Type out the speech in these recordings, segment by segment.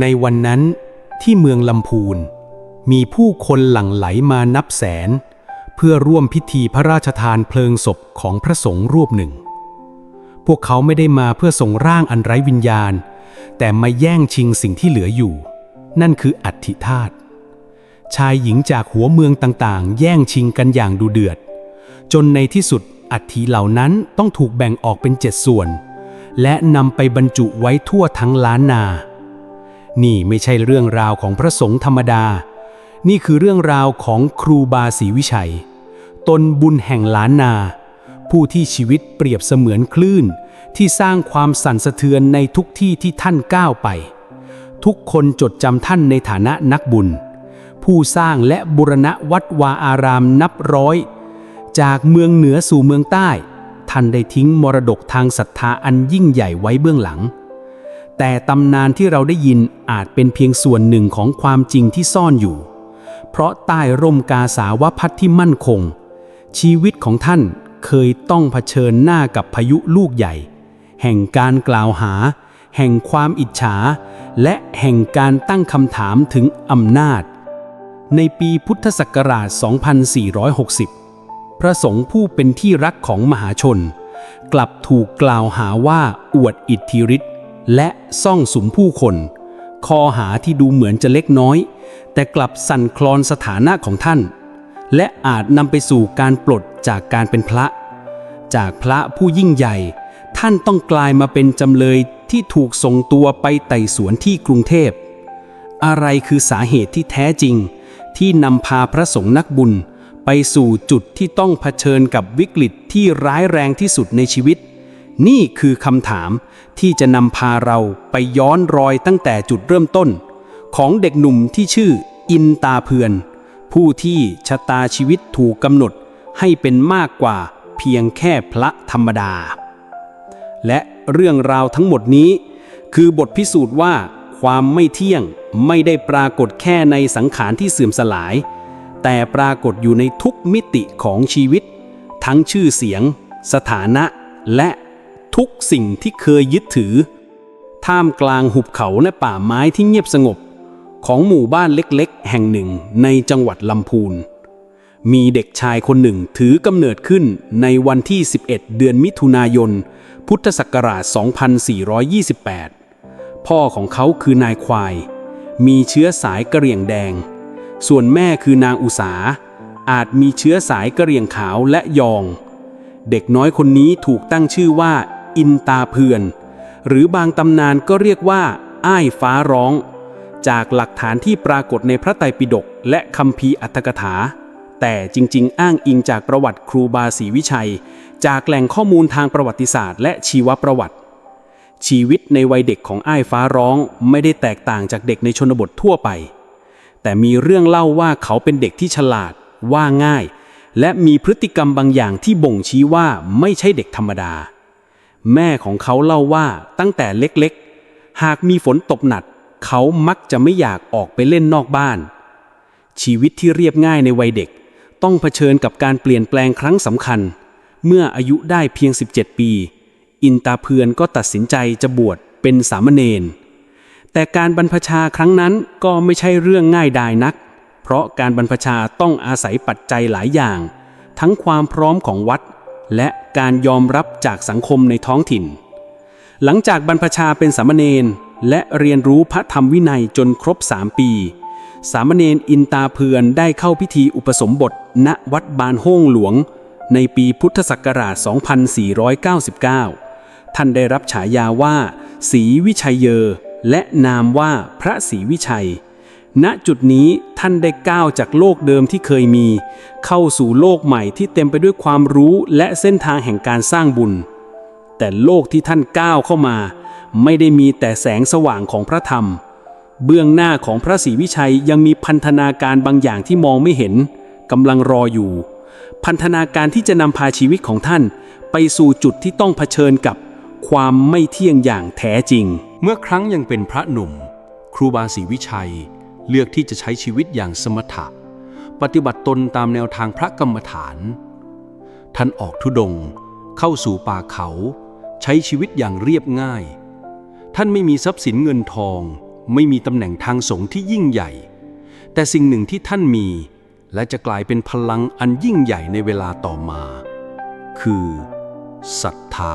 ในวันนั้นที่เมืองลำพูน มีผู้คนหลั่งไหลมานับแสน เพื่อร่วมพิธีพระราชทานเพลิงศพของพระสงฆ์รูปหนึ่ง พวกเขาไม่ได้มาเพื่อส่งร่างอันไร้วิญญาณ แต่มาแย่งชิงสิ่งที่เหลืออยู่ นั่นคืออัฐิธาตุชายหญิงจากหัวเมืองต่างๆ แย่งชิงกันอย่างดูเดือด จนในที่สุดอัฐิเหล่านั้นต้องถูกแบ่งออกเป็นเจ็ดส่วน และนำไปบรรจุไว้ทั่วทั้งล้านนา นี่ไม่ใช่เรื่องราวของพระสงฆ์ธรรมดา นี่คือเรื่องราวของครูบาศรีวิชัย ตนบุญแห่งล้านนา ผู้ที่ชีวิตเปรียบเสมือนคลื่น ที่สร้างความสั่นสะเทือนในทุกที่ที่ท่านก้าวไป ทุกคนจดจำท่านในฐานะนักบุญ ผู้สร้างและบุรณะวัดวาอารามนับร้อย จากเมืองเหนือสู่เมืองใต้ ท่านได้ทิ้งมรดกทางศรัทธาอันยิ่งใหญ่ไว้เบื้องหลัง แต่ตำนานที่เราได้ยินอาจเป็นเพียงส่วนหนึ่งของความจริงที่ซ่อนอยู่ เพราะใต้ร่มกาสาวพัดที่มั่นคง ชีวิตของท่านเคยต้องเผชิญหน้ากับพายุลูกใหญ่ แห่งการกล่าวหา แห่งความอิจฉา และแห่งการตั้งคำถามถึงอำนาจ ในปีพุทธศักราช 2460 พระสงฆ์ผู้เป็นที่รักของมหาชน กลับถูกกล่าวหาว่าอวดอิทธิฤทธิ์และซ่องสุมผู้คนคอหาที่ดูเหมือนจะเล็กน้อย แต่กลับสั่นคลอนสถานะของท่าน และอาจนำไปสู่การปลดจากการเป็นพระ จากพระผู้ยิ่งใหญ่ ท่านต้องกลายมาเป็นจำเลยที่ถูกส่งตัวไปไต่สวนที่กรุงเทพ อะไรคือสาเหตุที่แท้จริง ที่นำพาพระสงฆ์นักบุญ ไปสู่จุดที่ต้องเผชิญกับวิกฤตที่ร้ายแรงที่สุดในชีวิต นี่คือคำถามที่จะนำพาเราไปย้อนรอยตั้งแต่จุดเริ่มต้น ของเด็กหนุ่มที่ชื่ออินตาเพือน ผู้ที่ชะตาชีวิตถูกกำหนดให้เป็นมากกว่าเพียงแค่พระธรรมดา และเรื่องราวทั้งหมดนี้ คือบทพิสูจน์ว่าความไม่เที่ยงไม่ได้ปรากฏแค่ในสังขารที่เสื่อมสลาย แต่ปรากฏอยู่ในทุกมิติของชีวิต ทั้งชื่อเสียง สถานะ และทุกสิ่งที่เคยยึดถือ ท่ามกลางหุบเขาและป่าไม้ที่เงียบสงบ ของหมู่บ้านเล็กๆ แห่งหนึ่งในจังหวัดลำพูน มีเด็กชายคนหนึ่งถือกำเนิดขึ้นในวันที่ 11 เดือนมิถุนายน พุทธศักราช 2428 พ่อของเขาคือนายควาย มีเชื้อสายกระเหรี่ยงแดง ส่วนแม่คือนางอุสา อาจมีเชื้อสายกระเหรี่ยงขาวและยอง เด็กน้อยคนนี้ถูกตั้งชื่อว่า อินตาเพื่อน หรือบางตำนานก็เรียกว่า อ้ายฟ้าร้อง จากหลักฐานที่ปรากฏในพระไตรปิฎกและคัมภีอัตถกถา แต่จริงๆ อ้างอิงจากประวัติครูบาศรีวิชัย จากแหล่งข้อมูลทางประวัติศาสตร์ และชีวประวัติชีวิตในวัยเด็กของอ้ายฟ้าร้องไม่ได้แตกต่างจากเด็กในชนบททั่วไป แต่มีเรื่องเล่าว่าเขาเป็นเด็กที่ฉลาด ว่าง่าย และมีพฤติกรรมบางอย่างที่บ่งชี้ว่าไม่ใช่เด็กธรรมดา แม่ของเขาเล่าว่าตั้งแต่เล็กๆ หากมีฝนตกหนักเขามักจะไม่อยากออกไปเล่นนอกบ้าน ชีวิตที่เรียบง่ายในวัยเด็ก ต้องเผชิญกับการเปลี่ยนแปลงครั้งสำคัญ เมื่ออายุได้เพียง 17 ปี อินตาเพือนก็ตัดสินใจจะบวชเป็นสามเณร แต่การบรรพชาครั้งนั้นก็ไม่ใช่เรื่องง่ายดายนัก เพราะการบรรพชาต้องอาศัยปัจจัยหลายอย่าง ทั้งความพร้อมของวัด และการยอมรับจากสังคมในท้องถิ่น หลังจากบรรพชาเป็นสามเณรและเรียนรู้พระธรรมวินัยจนครบ3ปี สามเณรอินตาเพือนได้เข้าพิธีอุปสมบทณวัดบานโฮ่งหลวง ในปีพุทธศักราช 2499 ท่านได้รับฉายาว่าศรีวิชัยเยอ และนามว่าพระศรีวิชัย ณจุดนี้ท่านได้ก้าวจากโลกเดิมที่เคยมี เข้าสู่โลกใหม่ที่เต็มไปด้วยความรู้และเส้นทางแห่งการสร้างบุญ แต่โลกที่ท่านก้าวเข้ามา ไม่ได้มีแต่แสงสว่างของพระธรรม เบื้องหน้าของพระศรีวิชัยยังมีพันธนาการบางอย่างที่มองไม่เห็นกำลังรออยู่ พันธนาการที่จะนำพาชีวิตของท่าน ไปสู่จุดที่ต้องเผชิญกับ ความไม่เที่ยงอย่างแท้จริง เมื่อครั้งยังเป็นพระหนุ่ม ครูบาศรีวิชัยเลือกที่จะใช้ชีวิตอย่างสมถะ ปฏิบัติตนตามแนวทางพระกรรมฐาน ท่านออกทุดง เข้าสู่ป่าเขา ใช้ชีวิตอย่างเรียบง่าย ท่านไม่มีทรัพย์สินเงินทอง ไม่มีตำแหน่งทางสงฆ์ที่ยิ่งใหญ่ แต่สิ่งหนึ่งที่ท่านมี และจะกลายเป็นพลังอันยิ่งใหญ่ในเวลาต่อมา คือศรัทธา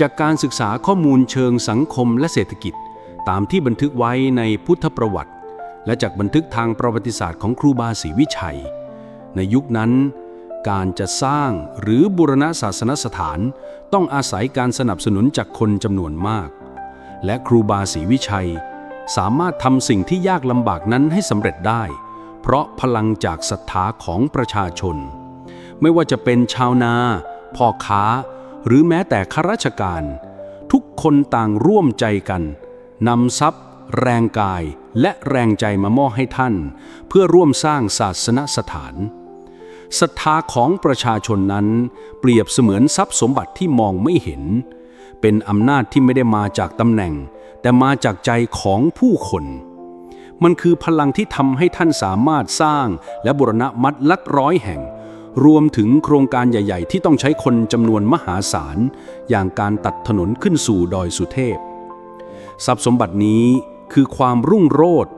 จากการศึกษาข้อมูลเชิงสังคมและเศรษฐกิจ ตามที่บันทึกไว้ในพุทธประวัติ และจากบันทึกทางประวัติศาสตร์ของครูบาศรีวิชัย ในยุคนั้น การจะสร้างหรือบูรณะศาสนสถานต้องอาศัยการสนับสนุนจากคนจำนวนมาก และครูบาศรีวิชัย สามารถทำสิ่งที่ยากลำบากนั้นให้สำเร็จได้ เพราะพลังจากศรัทธาของประชาชน ไม่ว่าจะเป็นชาวนาพ่อค้า หรือแม้แต่ข้าราชการ ทุกคนต่างร่วมใจกันนำทรัพย์ แรงกายและแรงใจมามอบให้ท่าน เพื่อร่วมสร้างศาสนสถานศรัทธาของประชาชนนั้น เปรียบเสมือนทรัพย์สมบัติที่มองไม่เห็น เป็นอำนาจที่ไม่ได้มาจากตำแหน่ง แต่มาจากใจของผู้คน มันคือพลังที่ทำให้ท่านสามารถสร้างและบูรณะมัดลักร้อยแห่ง รวมถึงโครงการใหญ่ ๆ ที่ต้องใช้คนจำนวนมหาศาล อย่างการตัดถนนขึ้นสู่ดอยสุเทพ ทรัพย์สมบัตินี้คือความรุ่งโรจน์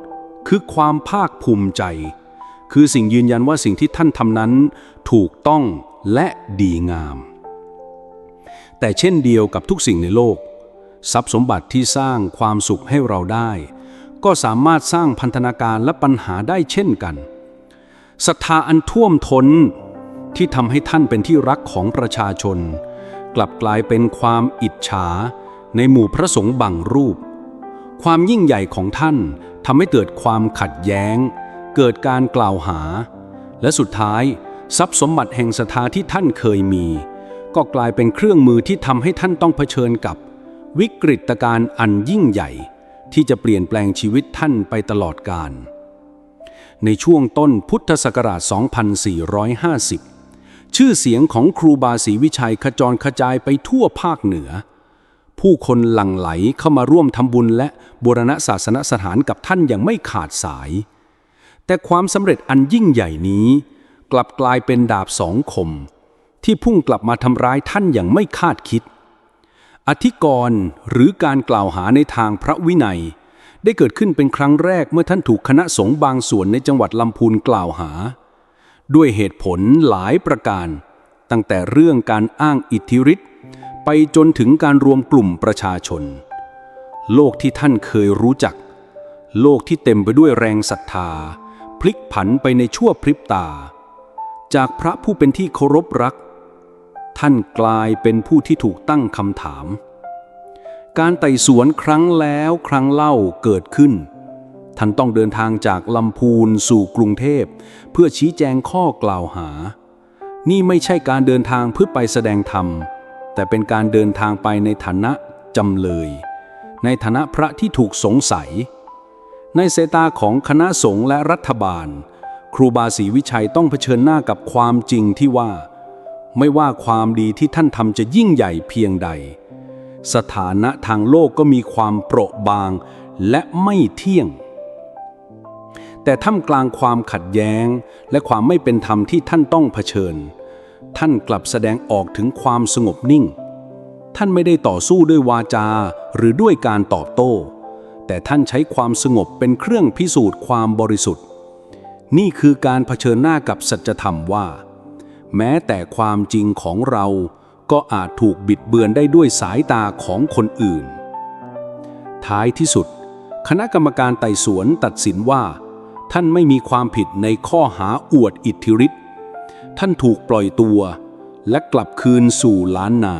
คือความภาคภูมิใจ คือสิ่งยืนยันว่าสิ่งที่ท่านทำนั้น ถูกต้องและดีงาม แต่เช่นเดียวกับทุกสิ่งในโลก ทรัพย์สมบัติที่สร้างความสุขให้เราได้ ก็สามารถสร้างพันธนาการและปัญหาได้เช่นกันศรัทธาอันท่วมท้น ที่ทำให้ท่านเป็นที่รักของประชาชน กลับกลายเป็นความอิจฉา ในหมู่พระสงฆ์บางรูป ความยิ่งใหญ่ของท่านทำให้เกิดความขัดแย้ง เกิดการกล่าวหา และสุดท้าย ทรัพย์สมบัติแห่งศรัทธาที่ท่านเคยมี ก็กลายเป็นเครื่องมือที่ทำให้ท่านต้องเผชิญกับ วิกฤตการณ์อันยิ่งใหญ่ ที่จะเปลี่ยนแปลงชีวิตท่านไปตลอดกาลในช่วงต้นพุทธศักราช 2450 ชื่อเสียงของครูบาศรีวิชัยขจรขจายไปทั่วภาคเหนือ ผู้คนหลั่งไหลเข้ามาร่วมทำบุญและบูรณะศาสนสถานกับท่านอย่างไม่ขาดสาย แต่ความสำเร็จอันยิ่งใหญ่นี้ กลับกลายเป็นดาบสองคม ที่พุ่งกลับมาทำร้ายท่านอย่างไม่คาดคิด อธิกรณ์หรือการกล่าวหาในทางพระวินัย ได้เกิดขึ้นเป็นครั้งแรกเมื่อท่านถูกคณะสงฆ์บางส่วนในจังหวัดลำพูนกล่าวหา ด้วยเหตุผลหลายประการ ตั้งแต่เรื่องการอ้างอิทธิฤทธิ์ไปจนถึงการรวมกลุ่มประชาชน โลกที่ท่านเคยรู้จัก โลกที่เต็มไปด้วยแรงศรัทธา พลิกผันไปในชั่วพริบตา จากพระผู้เป็นที่เคารพรัก ท่านกลายเป็นผู้ที่ถูกตั้งคำถาม การไต่สวนครั้งแล้วครั้งเล่าเกิดขึ้น ท่านต้องเดินทางจากลำพูนสู่กรุงเทพ เพื่อชี้แจงข้อกล่าวหา นี่ไม่ใช่การเดินทางเพื่อไปแสดงธรรม แต่เป็นการเดินทางไปในฐานะจำเลย ในฐานะพระที่ถูกสงสัย ในสายตาของคณะสงฆ์และรัฐบาล ครูบาศรีวิชัยต้องเผชิญหน้ากับความจริงที่ว่า ไม่ว่าความดีที่ท่านทำจะยิ่งใหญ่เพียงใด สถานะทางโลกก็มีความเปราะบางและไม่เที่ยง แต่ท่ามกลางความขัดแย้ง และความไม่เป็นธรรมที่ท่านต้องเผชิญ ท่านกลับแสดงออกถึงความสงบนิ่ง ท่านไม่ได้ต่อสู้ด้วยวาจาหรือด้วยการตอบโต้ แต่ท่านใช้ความสงบเป็นเครื่องพิสูจน์ความบริสุทธิ์ นี่คือการเผชิญหน้ากับสัจธรรมว่า แม้แต่ความจริงของเราก็อาจถูกบิดเบือนได้ด้วยสายตาของคนอื่น ท้ายที่สุด คณะกรรมการไต่สวนตัดสินว่า ท่านไม่มีความผิดในข้อหาอวดอิทธิฤทธิ์ ท่านถูกปล่อยตัว และกลับคืนสู่ล้านนา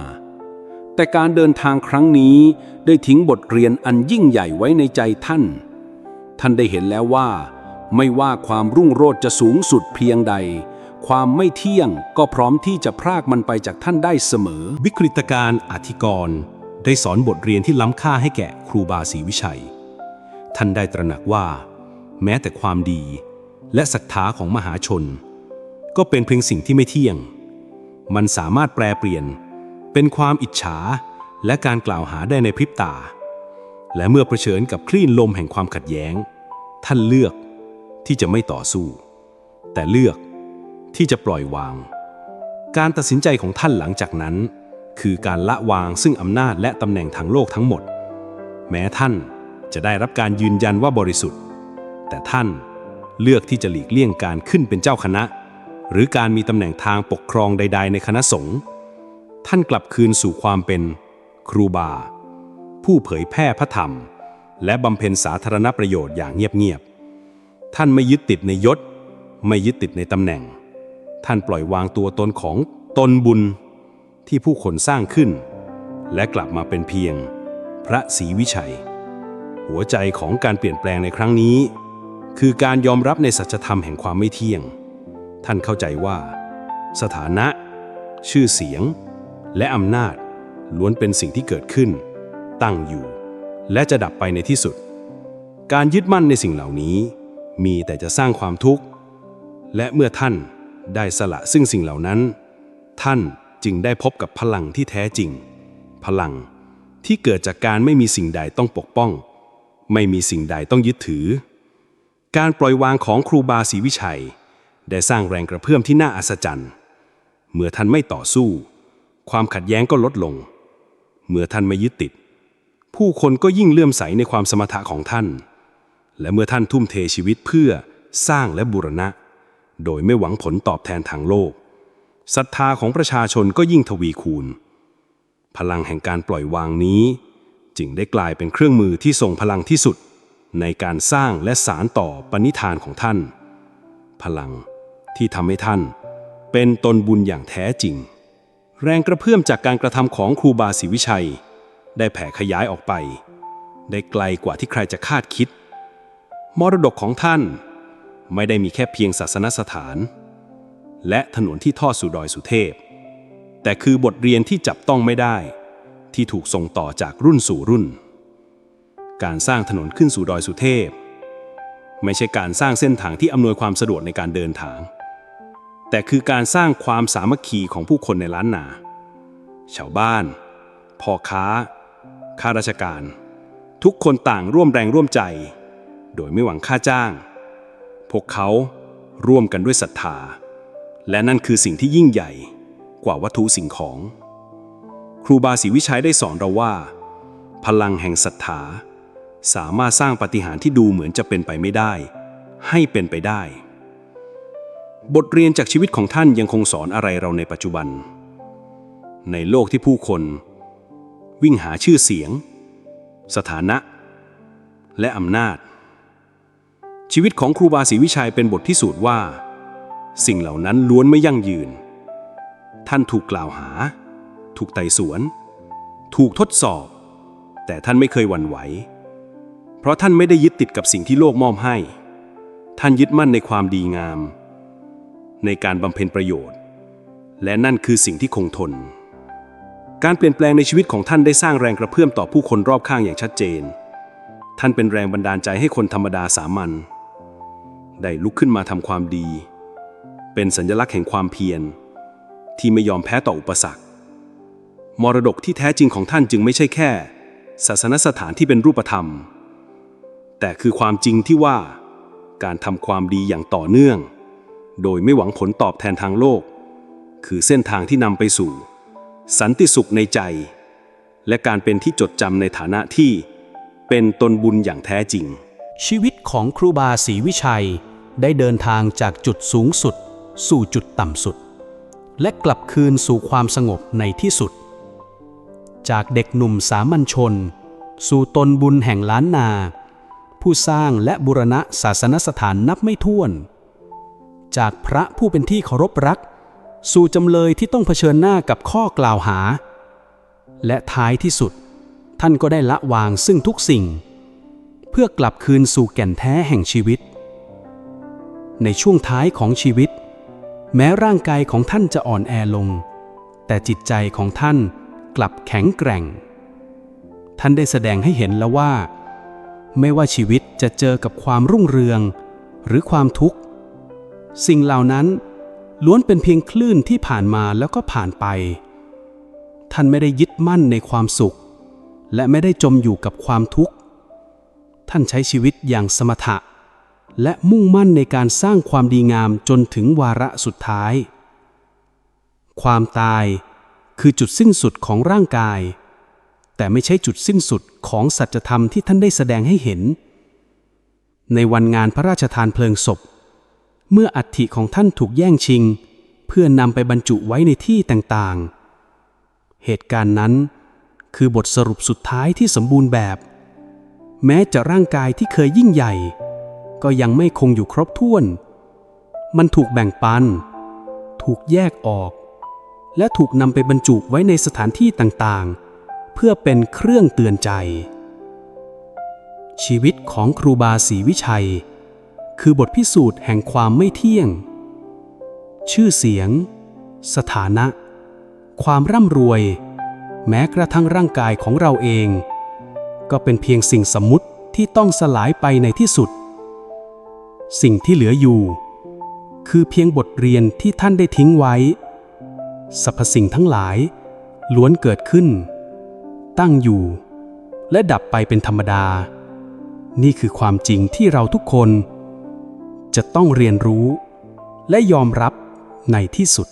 แต่การเดินทางครั้งนี้ได้ทิ้งบทเรียนอันยิ่งใหญ่ไว้ในใจท่าน ท่านได้เห็นแล้วว่า ไม่ว่าความรุ่งโรจน์จะสูงสุดเพียงใด ความไม่เที่ยงก็พร้อมที่จะพรากมันไปจากท่านได้เสมอ วิกฤตการณ์อธิกรณ์ได้สอนบทเรียนที่ล้ำค่าให้แก่ครูบาศรีวิชัย ท่านได้ตระหนักว่า แม้แต่ความดี และศรัทธาของมหาชน ก็เป็นเพียงสิ่งที่ไม่เที่ยง มันสามารถแปลเปลี่ยน เป็นความอิจฉาและการกล่าวหาได้ในพริบตา และเมื่อเผชิญกับคลื่นลมแห่งความขัดแย้ง ท่านเลือกที่จะไม่ต่อสู้ แต่เลือกที่จะปล่อยวาง การตัดสินใจของท่านหลังจากนั้น คือการละวางซึ่งอำนาจและตำแหน่งทางโลกทั้งหมด แม้ท่านจะได้รับการยืนยันว่าบริสุทธิ์ แต่ท่านเลือกที่จะหลีกเลี่ยงการขึ้นเป็นเจ้าคณะ หรือการมีตำแหน่งทางปกครองใด ๆ ในคณะสงฆ์ท่านกลับคืนสู่ความเป็นครูบา ผู้เผยแพร่พระธรรม และบำเพ็ญสาธารณประโยชน์อย่างเงียบๆท่านไม่ยึดติดในยศ ไม่ยึดติดในตำแหน่ง ท่านปล่อยวางตัวตนของตนบุญที่ผู้คนสร้างขึ้น และกลับมาเป็นเพียง พระศรีวิชัย หัวใจของการเปลี่ยนแปลงในครั้งนี้ คือการยอมรับในสัจธรรมแห่งความไม่เที่ยง ท่านเข้าใจว่า สถานะ ชื่อเสียง และอำนาจ ล้วนเป็นสิ่งที่เกิดขึ้น ตั้งอยู่ และจะดับไปในที่สุด การยึดมั่นในสิ่งเหล่านี้ มีแต่จะสร้างความทุกข์ และเมื่อท่านได้สละซึ่งสิ่งเหล่านั้น ท่านจึงได้พบกับพลังที่แท้จริง พลังที่เกิดจากการไม่มีสิ่งใดต้องปกป้อง ไม่มีสิ่งใดต้องยึดถือ การปล่อยวางของครูบาศรีวิชัย ได้สร้างแรงกระเพื่อมที่น่าอัศจรรย์ เมื่อท่านไม่ต่อสู้ ความขัดแย้งก็ลดลง เมื่อท่านไม่ยึดติด ผู้คนก็ยิ่งเลื่อมใสในความสมถะของท่าน และเมื่อท่านทุ่มเทชีวิตเพื่อสร้างและบูรณะ โดยไม่หวังผลตอบแทนทางโลกศรัทธาของประชาชนก็ยิ่งทวีคูณ พลังแห่งการปล่อยวางนี้ จึงได้กลายเป็นเครื่องมือที่ทรงพลังที่สุด ในการสร้างและสารต่อปณิธานของท่าน พลังที่ทำให้ท่าน เป็นตนบุญอย่างแท้จริง แรงกระเพื่อมจากการกระทำของครูบาศรีวิชัย ได้แผ่ขยายออกไป ได้ไกลกว่าที่ใครจะคาดคิด มรดกของท่านไม่ได้มีแค่เพียงศาสนสถาน และถนนที่ทอดสู่ดอยสุเทพ แต่คือบทเรียนที่จับต้องไม่ได้ ที่ถูกส่งต่อจากรุ่นสู่รุ่น การสร้างถนนขึ้นสู่ดอยสุเทพ ไม่ใช่การสร้างเส้นทางที่อำนวยความสะดวกในการเดินทาง แต่คือการสร้างความสามัคคีของผู้คนในล้านนา ชาวบ้าน พ่อค้า ข้าราชการ ทุกคนต่างร่วมแรงร่วมใจ โดยไม่หวังค่าจ้าง พวกเขาร่วมกันด้วยศรัทธา และนั่นคือสิ่งที่ยิ่งใหญ่กว่าวัตถุสิ่งของ ครูบาศรีวิชัยได้สอนเราว่า พลังแห่งศรัทธา สามารถสร้างปฏิหารที่ดูเหมือนจะเป็นไปไม่ได้ ให้เป็นไปได้ บทเรียนจากชีวิตของท่านยังคงสอนอะไรเราในปัจจุบัน ในโลกที่ผู้คน วิ่งหาชื่อเสียง สถานะ และอำนาจ ชีวิตของครูบาศรีวิชัยเป็นบทพิสูจน์ว่า สิ่งเหล่านั้นล้วนไม่ยั่งยืน ท่านถูกกล่าวหา ถูกไต่สวน ถูกทดสอบ แต่ท่านไม่เคยหวั่นไหว ราะท่านไม่ได้ยึดติดกับสิ่งที่โลกมอบให้ ท่านยึดมั่นในความดีงาม ในการบำเพ็ญประโยชน์ และนั่นคือสิ่งที่คงทน การเปลี่ยนแปลงในชีวิตของท่านได้สร้างแรงกระเพื่อมต่อผู้คนรอบข้างอย่างชัดเจน ท่านเป็นแรงบันดาลใจให้คนธรรมดาสามัญได้ลุกขึ้นมาทำความดี เป็นสัญลักษณ์แห่งความเพียร ที่ไม่ยอมแพ้ต่ออุปสรรค มรดกที่แท้จริงของท่านจึงไม่ใช่แค่ ศาสนสถานที่เป็นรูปธรรม แต่คือความจริงที่ว่า การทำความดีอย่างต่อเนื่อง โดยไม่หวังผลตอบแทนทางโลก คือเส้นทางที่นำไปสู่ สันติสุขในใจ และการเป็นที่จดจำในฐานะที่ เป็นตนบุญอย่างแท้จริง ชีวิตของครูบาศรีวิชัยได้เดินทางจากจุดสูงสุด สู่จุดต่ำสุด และกลับคืนสู่ความสงบในที่สุด จากเด็กหนุ่มสามัญชน สู่ตนบุญแห่งล้านนา ผู้สร้างและบูรณะศาสนสถานนับไม่ถ้วน จากพระผู้เป็นที่เคารพรัก สู่จำเลยที่ต้องเผชิญหน้ากับข้อกล่าวหา และท้ายที่สุด ท่านก็ได้ละวางซึ่งทุกสิ่ง เพื่อกลับคืนสู่แก่นแท้แห่งชีวิต ในช่วงท้ายของชีวิต แม้ร่างกายของท่านจะอ่อนแอลง แต่จิตใจของท่านกลับแข็งแกร่ง ท่านได้แสดงให้เห็นแล้วว่า ไม่ว่าชีวิตจะเจอกับความรุ่งเรือง หรือความทุกข์ สิ่งเหล่านั้นล้วนเป็นเพียงคลื่นที่ผ่านมาแล้วก็ผ่านไป ท่านไม่ได้ยึดมั่นในความสุข และไม่ได้จมอยู่กับความทุกข์ ท่านใช้ชีวิตอย่างสมถะ และมุ่งมั่นในการสร้างความดีงามจนถึงวาระสุดท้าย ความตายคือจุดสิ้นสุดของร่างกาย แต่ไม่ใช่จุดสิ้นสุดของสัจธรรมที่ท่านได้แสดงให้เห็น ในวันงานพระราชทานเพลิงศพ เมื่ออัฐิของท่านถูกแย่งชิง เพื่อนำไปบรรจุไว้ในที่ต่างๆ เหตุการณ์นั้น คือบทสรุปสุดท้ายที่สมบูรณ์แบบ แม้จะร่างกายที่เคยยิ่งใหญ่ ก็ยังไม่คงอยู่ครบถ้วน มันถูกแบ่งปัน ถูกแยกออก และถูกนำไปบรรจุไว้ในสถานที่ต่างๆ เพื่อเป็นเครื่องเตือนใจ ชีวิตของครูบาศรีวิชัย คือบทพิสูจน์แห่งความไม่เที่ยง ชื่อเสียง สถานะ ความร่ำรวย แม้กระทั่งร่างกายของเราเอง ก็เป็นเพียงสิ่งสมมุติที่ต้องสลายไปในที่สุด สิ่งที่เหลืออยู่ คือเพียงบทเรียนที่ท่านได้ทิ้งไว้สรรพสิ่งทั้งหลายล้วนเกิดขึ้น ตั้งอยู่ และดับไปเป็นธรรมดา นี่คือความจริงที่เราทุกคน จะต้องเรียนรู้ และยอมรับในที่สุด